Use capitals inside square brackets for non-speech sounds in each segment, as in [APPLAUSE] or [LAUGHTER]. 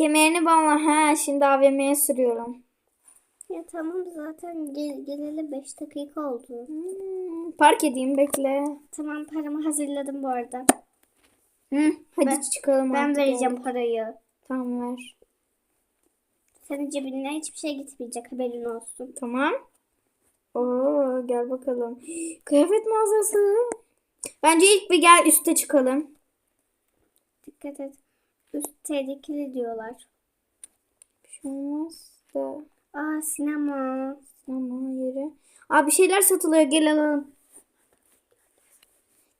Kemerini bağla. Ha şimdi AVM'ye sürüyorum. Ya tamam zaten gel, geleli 5 dakika oldu. Hmm, park edeyim bekle. Tamam paramı hazırladım bu arada. Hı, hadi Ben- çıkalım Ben vereceğim ya. parayı. Tamam ver. Senin cebine hiçbir şey gitmeyecek haberin olsun. Tamam. Oo gel bakalım. [GASPS] Kıyafet mağazası. Bence ilk bir gel üste çıkalım. Dikkat et. Üst tehlikeli diyorlar. Bir şey olmaz da. Aa sinema. Ama yeri. Aa bir şeyler satılıyor gel alalım.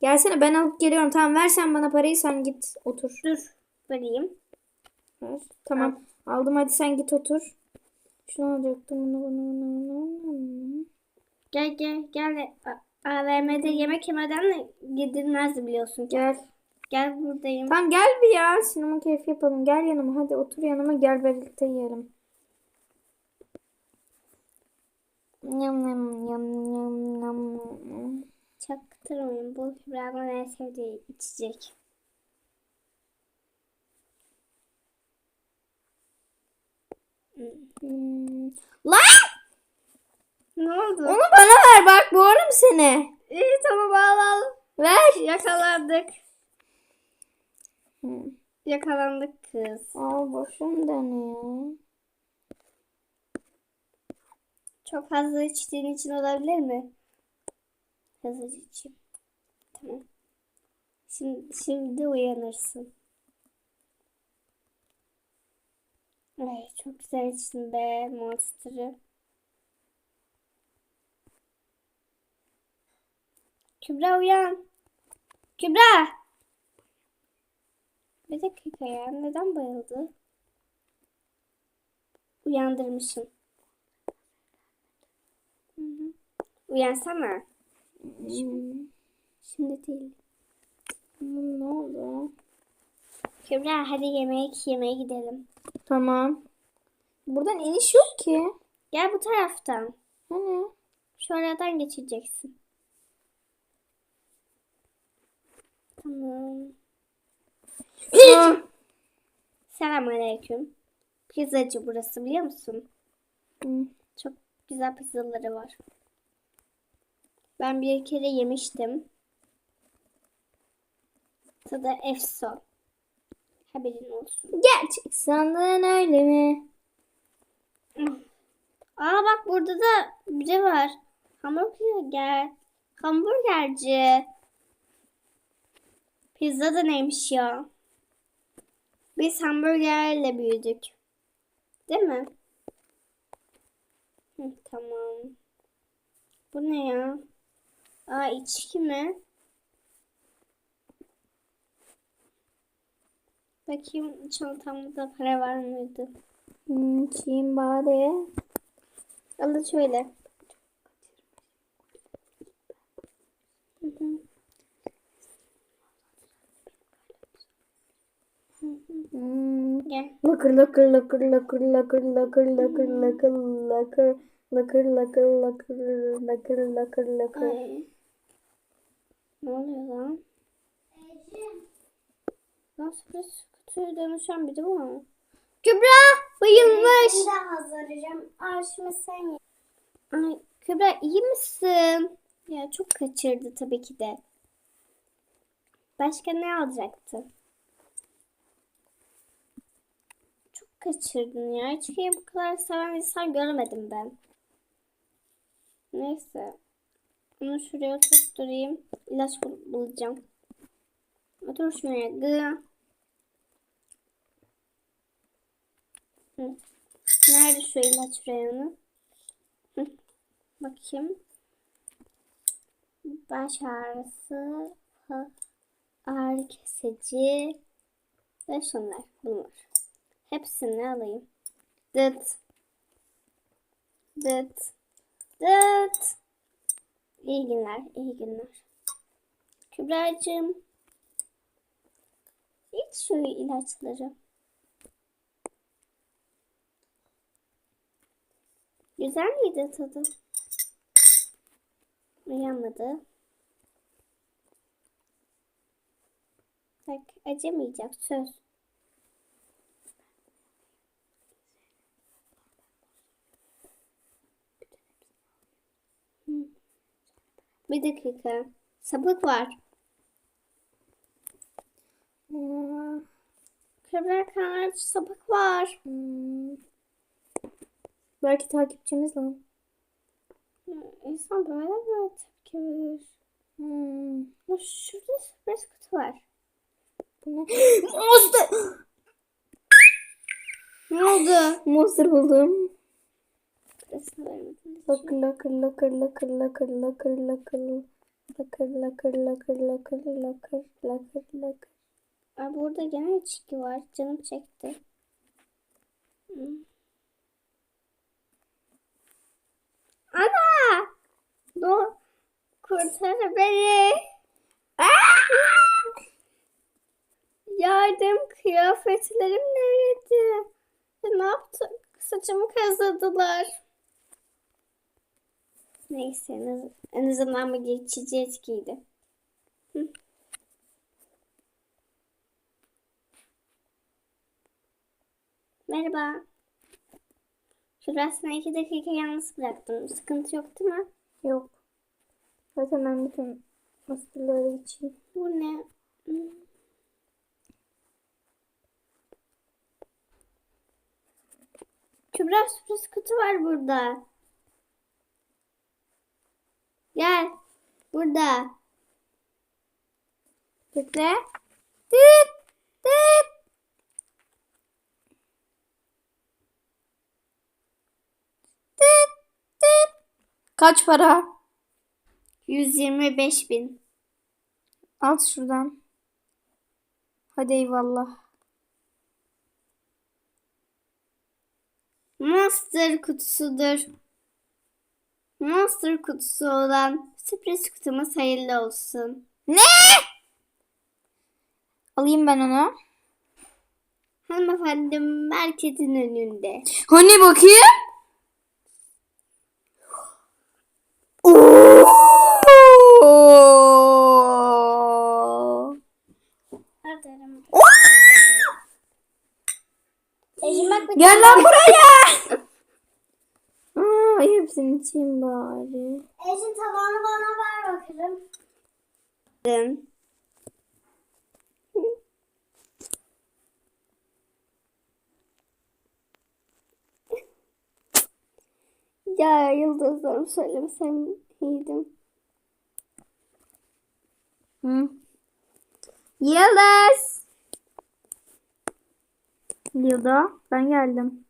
Gelsene ben alıp geliyorum. Tamam ver sen bana parayı sen git otur. Dur vereyim. Ver. Tamam aldım hadi sen git otur. Şunu alacaktım bunu bunu bunu bunu. Gel gel gel. AVM'de yemek yemeden de gidilmez biliyorsun. Gel. Gel buradayım. Tamam gel bir ya. Sinema keyfi yapalım. Gel yanıma hadi otur yanıma gel birlikte yiyelim. Yam yam yam yam yam. Çaktırmayın. Bu Kübra'nın en sevdiği içecek. Hmm. Lan! Ne oldu? Onu bana ver bak boğarım seni. İyi tamam al al. Ver. Yakalandık. Hı. Yakalandık kız. Al boşum dönüyor. Çok fazla içtiğin için olabilir mi? Hızlıca içeyim. Tamam. Şimdi, şimdi uyanırsın. Ay çok güzel içtin be Monster'ı. Kübra uyan. Kübra! Bir dakika ya. Neden bayıldı? Uyandırmışım. Hı hı. Uyansana. Hmm. Şimdi değil. Ne oldu? Kübra hadi yemek yemeye gidelim. Tamam. Buradan iniş yok ki. Gel bu taraftan. Hani? Şu aradan geçeceksin. Tamam. Selamünaleyküm. Pizzacı burası biliyor musun? Hı. Çok güzel pizzaları var. Ben bir kere yemiştim. Tadı efso. Haberin olsun. Gerçek sandın öyle mi? Aa bak burada da biri var. Hamburger. Hamburgerci. Pizza da neymiş ya? Biz hamburgerle büyüdük. Değil mi? Hı, tamam. Bu ne ya? Aa içki mi? Bakayım çantamda para var mıydı? Hmm, bari? Al şöyle. Hı hı. Hmm. Gel. Lakır lakır lakır lakır lakır lakır lakır lakır lakır lakır lakır lakır lakır lakır lakır. Ne oluyor lan? Lan sürpriz kutuya dönüşen biri var mı? Kübra bayılmış. Bir daha hazırlayacağım. Aa şimdi sen ye. Ay Kübra iyi misin? Ya çok kaçırdı tabii ki de. Başka ne alacaktı? Çok kaçırdın ya. İçkiyi bu kadar seven insan görmedim ben. Neyse. Onu şuraya oturtturayım. İlaç bul- bulacağım. Otur şuraya. Gı. Nerede şu ilaç reyonu? Hı. Bakayım. Baş ağrısı, ağrı kesici ve şunlar. Bunlar. Hepsini alayım. Dıt. Dıt. Dıt. İyi günler, iyi günler. Kübra'cığım. İç şu ilaçları. Güzel miydi tadı? Uyanmadı. Bak acımayacak söz. Bir dakika. Sapık var. Hmm, Kübra kanalda sapık var. hmm. Belki takipçimiz lan. İnsan böyle böyle tepki verir. Hmm. Şurada sürpriz kutu var. Bu ne? [GASPS] Monster! [GASPS] Ne oldu? Monster buldum. Resim vermedim. Lakır lakır lakır lakır lakır lakır lakır lakır lakır lakır lakır lakır lakır lakır Aa, burada gene içki var. Canım çekti. Hmm. Ana! Do kurtar beni. Yardım kıyafetlerim nerede? Ne yaptık? Saçımı kazıdılar. Neyse en, az- en azından bir geçici etkiydi. Hı. Merhaba. Şurasına iki dakika yalnız bıraktım. Sıkıntı yok değil mi? Yok. Zaten ben bütün monsterları içeyim. Bu ne? Hmm. Kübra sürpriz kutu var burada. Gel. Burada. Bekle. Tık tık. Tık tık. Kaç para? 125 bin. Al şuradan. Hadi eyvallah. Monster kutusudur. Monster kutusu olan sürpriz kutumuz hayırlı olsun. Ne? Alayım ben onu. Hanımefendi merkezin önünde. Hani bakayım? Gel lan buraya. [LAUGHS] Aa, hepsini içeyim bari. Ecim tabağını bana ver bakalım. Ya yıldızlarım söylemesem iyiydim. Hı. Yıldız. Yılda ben geldim.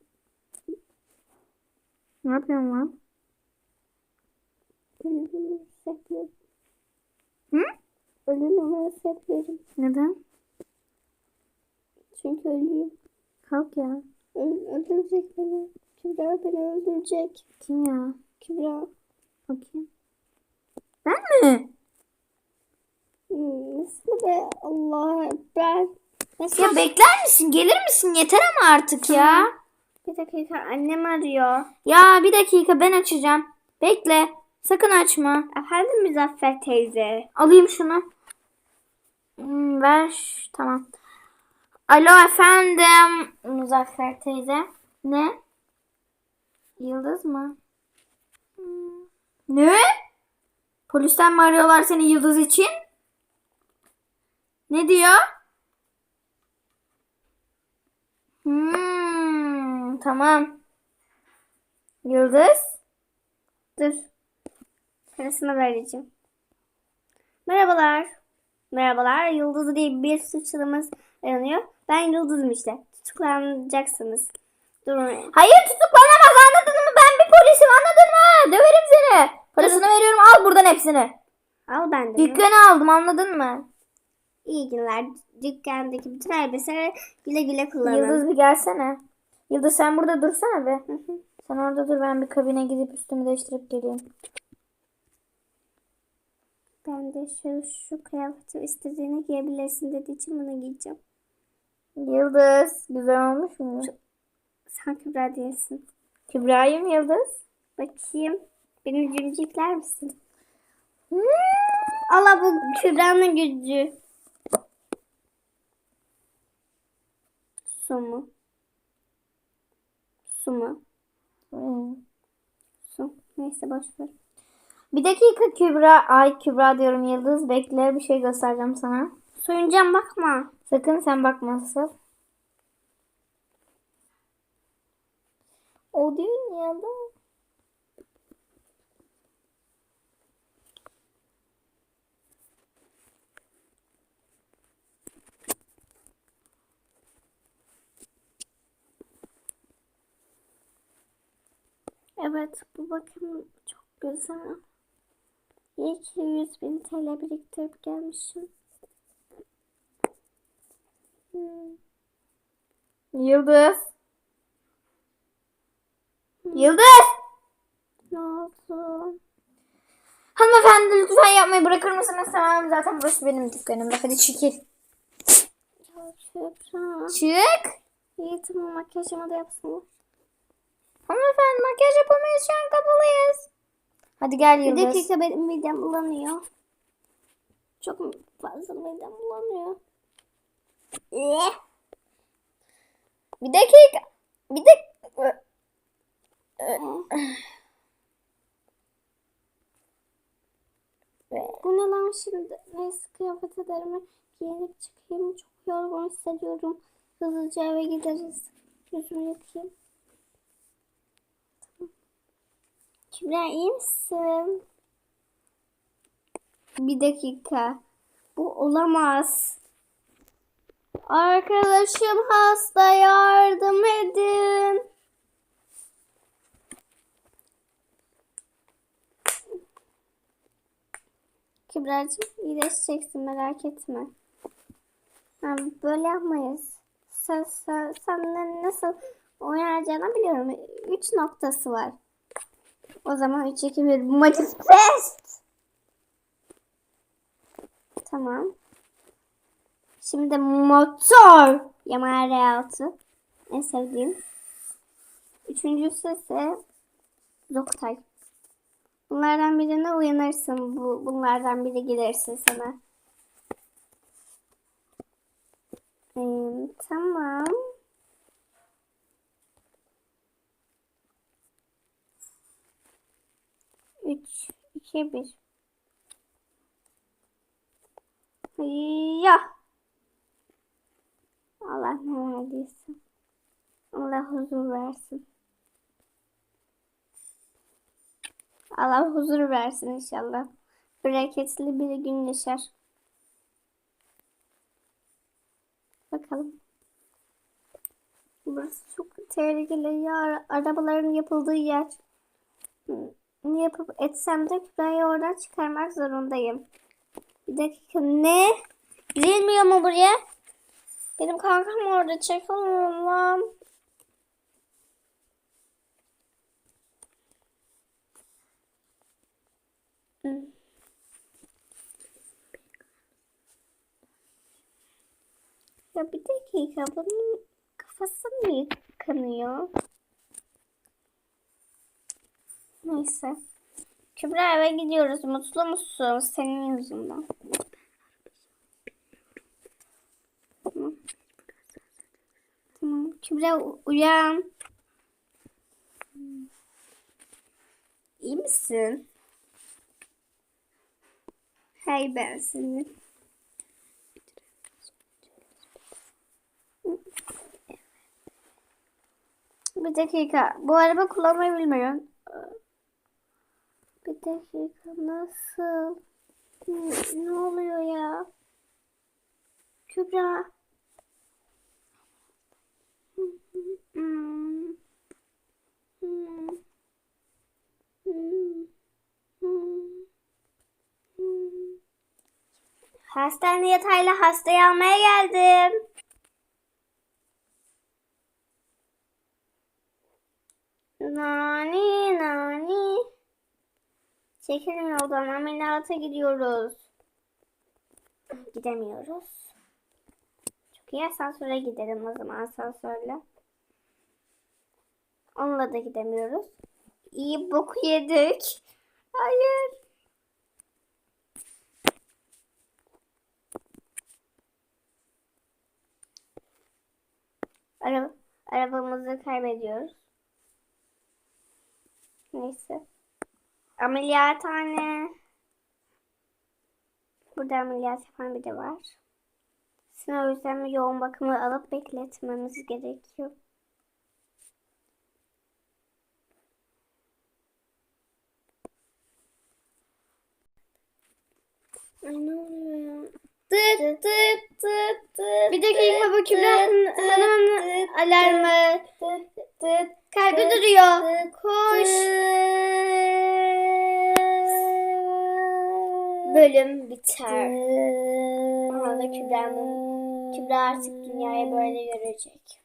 Ne yapıyorsun lan? Ölümü hissetmiyorum. Hı? Ölümü hissetmiyorum. Neden? Çünkü ölüyüm. Kalk ya. Öl öldürecek beni. Kübra beni öldürecek. Kim ya? Kübra. Bakayım. Ben mi? Hmm, Nasıl be? Allah ben. Ya bekler misin? Gelir misin? Yeter ama artık ya. Bir dakika annem arıyor. Ya bir dakika ben açacağım. Bekle. Sakın açma. Efendim Müzaffer teyze. Alayım şunu. Hmm, ver. Tamam. Alo efendim. Muzaffer teyze. Ne? Yıldız mı? Hmm. Ne? Polisten mi arıyorlar seni Yıldız için? Ne diyor? Hmm, tamam. Yıldız. Dur. Parasını vereceğim. Merhabalar. Merhabalar. Yıldız diye bir suçlumuz aranıyor. Ben Yıldız'ım işte. Tutuklanacaksınız. Durun. Hayır tutuklanamaz anladın mı? Ben bir polisim anladın mı? Döverim seni. Parasını veriyorum al buradan hepsini. Al benden. Dükkanı aldım anladın mı? İyi günler. Dükkandaki bütün elbiseleri güle güle kullanın. Yıldız bir gelsene. Yıldız sen burada dursana be. Sen orada dur ben bir kabine gidip üstümü değiştirip geleyim. Ben de şu, şu kıyafeti istediğini giyebilirsin dediği için bunu giyeceğim. Yıldız güzel olmuş mu? Sen Kübra değilsin. Kübra'yım Yıldız. Bakayım. Beni cimcikler misin? Hmm. Allah bu Kübra'nın gücü. Su mu? Su mu? Hmm. Su. Neyse boş ver. Bir dakika Kübra. Ay Kübra diyorum Yıldız. Bekle bir şey göstereceğim sana. Soyuncan bakma. Sakın sen bakma asıl. O dünyada. Evet bu bakım çok güzel. İyi ki 100 bin TL biriktirip gelmişim. Hmm. Yıldız. Yıldız. Ne oldu? Hanımefendi lütfen yapmayı bırakır mısınız? Tamam zaten burası benim dükkanım. Hadi çekil. Kübra. Çık. İyi tamam makyajımı da yapsın. Hanımefendi makyaj yapamayız şu an kapalıyız. Hadi gel Bir Yıldız. dakika benim midem bulanıyor. Çok fazla midem bulanıyor. Eh. Bir dakika. Bir dakika. Bu ne lan şimdi? Neyse kıyafet ederimi giyinip çıkayım. Çok yorgun hissediyorum. Hızlıca eve gideriz. Yüzümü yıkayayım. Tamam. Kübra iyi misin? Bir dakika. Bu olamaz. Arkadaşım hasta yardım edin. Kübra'cığım iyileşeceksin merak etme. Ha, böyle yapmayız. Sen, sen, sen nasıl oynayacağını biliyorum. Üç noktası var. O zaman 3, 2, 1 manifest. Tamam. Şimdi motor. Yamaha R6. En sevdiğim. Üçüncüsü ise Zoktay. Bunlardan birine uyanırsın. Bu, bunlardan biri gelirse sana. Ee, tamam. Üç, iki, bir. Ya. Allah ne verdiyse. Allah huzur versin. Allah huzur versin inşallah. Bereketli bir gün yaşar. Bakalım. Burası çok tehlikeli ya. Arabaların yapıldığı yer. Ne yapıp etsem de Kübra'yı oradan çıkarmak zorundayım. Bir dakika ne? Girilmiyor mu buraya? Benim kankam orada çekilmiyor lan. Hı. Ya bir dakika bunun kafası mı kanıyor? Neyse. Kübra eve gidiyoruz. Mutlu musun? Senin yüzünden. Tamam. Kübra uyan. İyi misin? Hey ben senin. Bir dakika. Bu araba kullanmayı bilmiyorum. Bir dakika. Nasıl? Ne, ne oluyor ya? Kübra. Hmm. Hmm. Hmm. Hastane yatağıyla hastayı almaya geldim. Çekilin yoldan ameliyata gidiyoruz. Gidemiyoruz. Çok iyi asansöre gidelim o zaman asansörle. Onunla da gidemiyoruz. İyi boku yedik. Hayır. Araba, arabamızı kaybediyoruz. Neyse. Ameliyathane. Burada ameliyat yapan biri var. Seni o yüzden yoğun bakımı alıp bekletmemiz gerekiyor. Ay ne oluyor? Tıt tıt tıt tıt. Bir dakika bu Kübra Han- Hanım'ın alarmı. Kalbi duruyor. Koş. Bölüm biter. Aha da Kübra'nın. Kübra artık dünyayı böyle görecek.